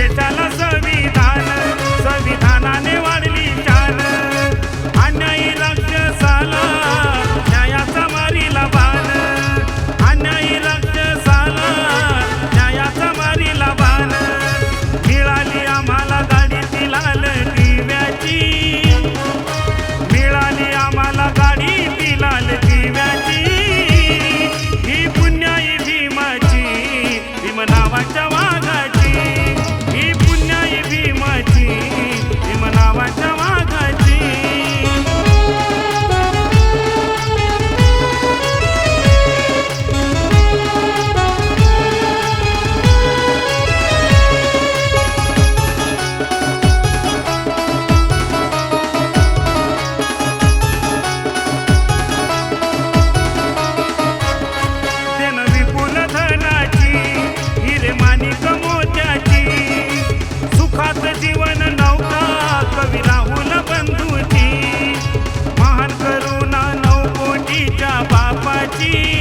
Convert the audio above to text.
देशाला संविधान party.